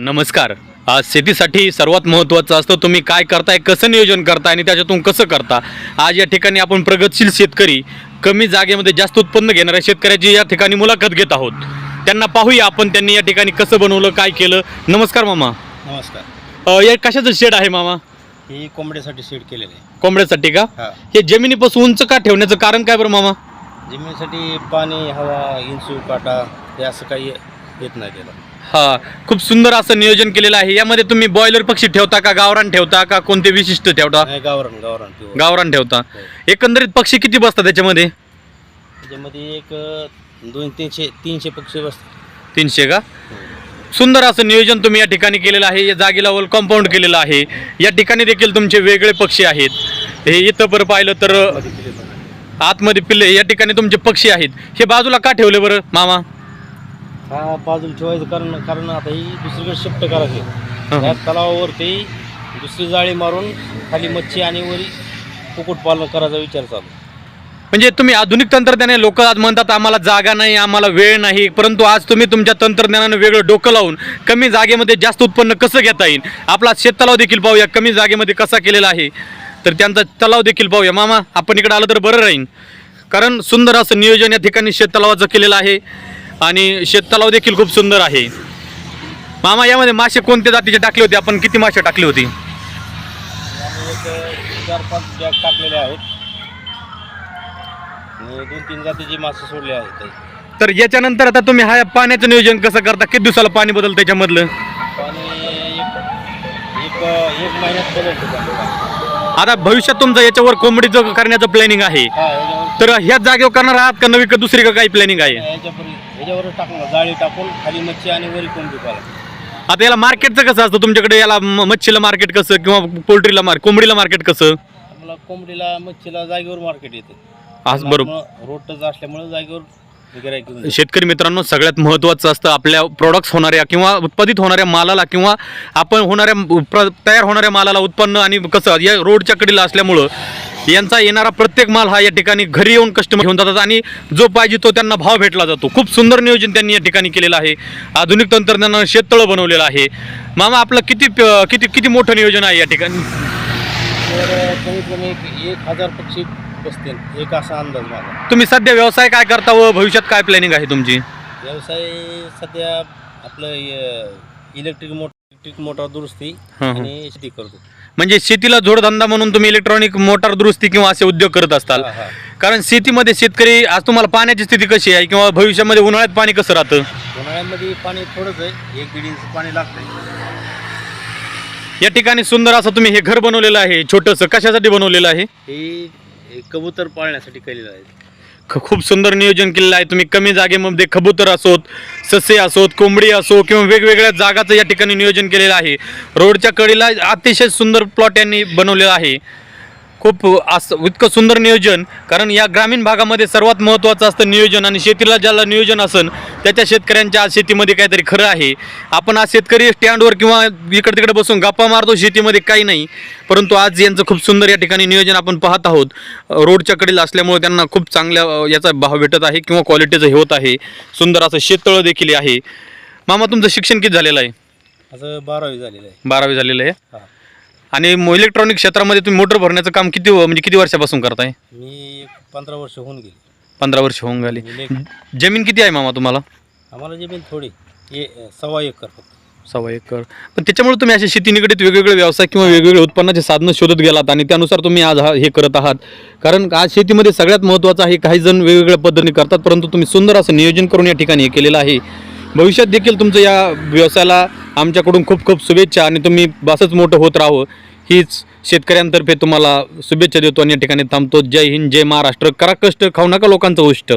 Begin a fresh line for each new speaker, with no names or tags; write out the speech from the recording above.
नमस्कार. आज शेतीसाठी सर्वात महत्त्वाचं असतं तुम्ही काय करताय कसं नियोजन करताय आणि त्याच्यातून कसं करता? आज या ठिकाणी आपण प्रगतशील शेतकरी कमी जागेमध्ये जास्त उत्पन्न घेणाऱ्या शेतकऱ्याची या ठिकाणी मुलाखत घेत आहोत. त्यांना पाहूया आपण त्यांनी या ठिकाणी कसं बनवलं काय केलं. नमस्कार मामा.
नमस्कार.
अ, या कशाचं शेड आहे मामा?
ही कोंबड्यासाठी सीड केलेलं आहे.
कोंबड्यासाठी का?
हा.
हे जमिनीपासून उंच का ठेवण्याचं कारण काय बरं मामा?
जमिनीसाठी पाणी हवा इंचू काटा हे असं काही येत नाही त्याला.
हा खूप सुंदर असं नियोजन केलेलं आहे. यामध्ये तुम्ही बॉयलर पक्षी ठेवता का गावरान ठेवता का कोणते विशिष्ट ठेवता?
नाही गावरान गावरान
गावरान ठेवता.
हो.
एकंदरीत पक्षी किती बसतात त्याच्यामध्ये?
त्याच्यामध्ये एक अं, दोन तीनशे तीनशे पक्षी बसतात.
तीनशे का? सुंदर असं नियोजन तुम्ही या ठिकाणी केलेलं आहे. या जागेला वर कंपाऊंड केलेलं आहे. या ठिकाणी देखील तुमचे वेगळे पक्षी आहेत. हे इथं बरं पाहिलं तर. आतमध्ये पिल्ले या ठिकाणी तुमचे पक्षी आहेत. हे बाजूला का ठेवले बरं मामा?
हा बाजूला ठेवायचं कारण कारण आता ही दुसरीकडे शिफ्ट करायची. त्या तलावावरती दुसरी जाळी मारून खाली मच्छी आणि वरी कुक्कुटपालन करायचा विचार चालू.
म्हणजे तुम्ही आधुनिक तंत्रज्ञाने लोक आज म्हणतात आम्हाला जागा नाही आम्हाला वेळ नाही परंतु आज तुम्ही तुमच्या तंत्रज्ञानानं वेगळं डोकं लावून कमी जागेमध्ये जास्त उत्पन्न कसं घेता येईल? आपला शेततलाव देखील पाहूया कमी जागेमध्ये कसा केलेला आहे. तर त्यांचा तलाव देखील पाहूया. मामा आपण इकडे आलं तर बरं राहील कारण सुंदर असं नियोजन या ठिकाणी शेततलावाचं केलेलं आहे. आणि शेततलाव देखील खूप सुंदर आहे. मामा यामध्ये मासे कोणत्या जातीचे टाकले होते? आपण किती मासे टाकली होती?
चार पाच बॅग टाकलेले आहेत दोन तीन जातीचे मासे सोडले आहेत
तर याच्यानंतर आता तुम्ही हा पाण्याचं नियोजन कसं करता? किती दिवसाला पाणी बदलतं त्याच्यामधलं
पाणी एक एक एक महिन्यात बदलतो
आता भविष्यात तुमचं याच्यावर कोंबडीचं करण्याचं प्लॅनिंग आहे.
हा
तर ह्याच जागेवर करणार आहात का नवी का दुसरी का काही प्लॅनिंग आहे?
याच्यावर जाळी टाकून खाली मच्छी आणि वरी कोंबडी पाला
आता याला मार्केटचं कसं असतं? तुमच्याकडे याला म- मच्छीला मार्केट कसं? किंवा पोल्ट्रीला कोंबडीला मार्केट कसं?
आम्हाला कोंबडीला मच्छीला जागेवर मार्केट येते.
आज बरोबर.
रोडच असल्यामुळे जागेवर घेऊन.
शेतकरी मित्रांनो सगळ्यात महत्त्वाचं असतं आपल्या प्रोडक्ट्स होणाऱ्या किंवा उत्पादित होणाऱ्या मालाला किंवा आपण होणाऱ्या प्र तयार होणाऱ्या मालाला उत्पन्न आणि कसं या रोडच्या कडीला असल्यामुळं यांचा येणारा प्रत्येक माल हा या ठिकाणी घरी येऊन कस्टमर घेऊन जातात आणि जो पाहिजे तो त्यांना भाव भेटला जातो. खूप सुंदर नियोजन त्यांनी या ठिकाणी केलेलं आहे. आधुनिक तंत्रज्ञानानं शेततळं बनवलेलं आहे. मामा आपलं किती किती किती मोठं नियोजन आहे या ठिकाणी?
कमीत कमी एक हजार पक्षी बसतील एक असा अंदाज माझा.
तुम्ही सध्या व्यवसाय काय करता व भविष्यात काय प्लॅनिंग आहे तुमची?
व्यवसाय सध्या आपलं इलेक्ट्रिक मोटर इलेक्ट्रिक मोटर दुरुस्ती. आणि शेती करतो.
म्हणजे शेतीला जोडधंदा म्हणून तुम्ही इलेक्ट्रॉनिक मोटार दुरुस्ती किंवा असे उद्योग करत असताल. कारण शेतीमध्ये शेतकरी आज तुम्हाला पाण्याची स्थिती कशी आहे किंवा भविष्यामध्ये उन्हाळ्यात पाणी कसं राहतं?
उन्हाळ्यामध्ये पाणी थोडंच आहे. एक दीड इंच पाणी लागतंय.
या ठिकाणी सुंदर असं तुम्ही हे घर बनवलेलं आहे छोटंसं. कशासाठी बनवलेलं आहे?
हे हे कबूतर पाळण्यासाठी केलेलं आहे.
ख- खूप सुंदर नियोजन केलेलं आहे. तुम्ही कमी जागेमध्ये कबूतर असोत ससे असोत कोंबडी असो किंवा वेगवेगळ्या जागाचं या ठिकाणी नियोजन केलेलं आहे. रोडच्या कडीला अतिशय सुंदर प्लॉट यांनी बनवलेला आहे. खूप असं इतकं सुंदर नियोजन कारण या ग्रामीण भागामध्ये सर्वात महत्त्वाचं असतं नियोजन आणि शेतीला ज्याला नियोजन असन त्याच्या शेतकऱ्यांच्या आज शेतीमध्ये काहीतरी खरं आहे. आपण आज शेतकरी स्टँडवर किंवा इकडे तिकडे बसून गप्पा मारतो शेतीमध्ये काही नाही. परंतु आज यांचं खूप सुंदर या ठिकाणी नियोजन आपण पाहत आहोत. रोडच्या कडेला असल्यामुळे त्यांना खूप चांगल्या याचा भाव भेटत आहे किंवा क्वालिटीचं हे होत आहे. सुंदर असं शेततळं देखील आहे. मामा तुमचं शिक्षण किती झालेलं आहे?
असं बारावी झालेलं आहे.
बारावी झालेलं आहे.
हा.
आणि इलेक्ट्रॉनिक क्षेत्रामध्ये तुम्ही मोटर भरण्याचं काम किती म्हणजे किती वर्षापासून करताय?
मी एक पंधरा वर्ष होऊन गेली.
पंधरा वर्ष होऊन गेली. जमीन किती आहे मामा तुम्हाला?
आम्हाला जमीन थोडी ए सव्वा एकर फक्त.
सव्वा एकर. पण त्याच्यामुळे तुम्ही असे शेती निगडीत वेगवेगळे व्यवसाय किंवा वेगवेगळे उत्पन्नाचे साधनं शोधत गेलात आणि त्यानुसार तुम्ही आज हा हे करत आहात. कारण आज शेतीमध्ये सगळ्यात महत्त्वाचं आहे काही जण वेगवेगळ्या पद्धतीने करतात परंतु तुम्ही सुंदर असं नियोजन करून या ठिकाणी हे केलेलं आहे. भविष्यात देखील तुमचं या व्यवसायाला आमच्याकडून खूप खूप शुभेच्छा आणि तुम्ही बसंच मोठं होत राहो. हीच शेतकऱ्यांतर्फे तुम्हाला शुभेच्छा देतो आणि या ठिकाणी थांबतो. जय हिंद जय महाराष्ट्र. करा कष्ट खाऊ नका लोकांचं उष्ट.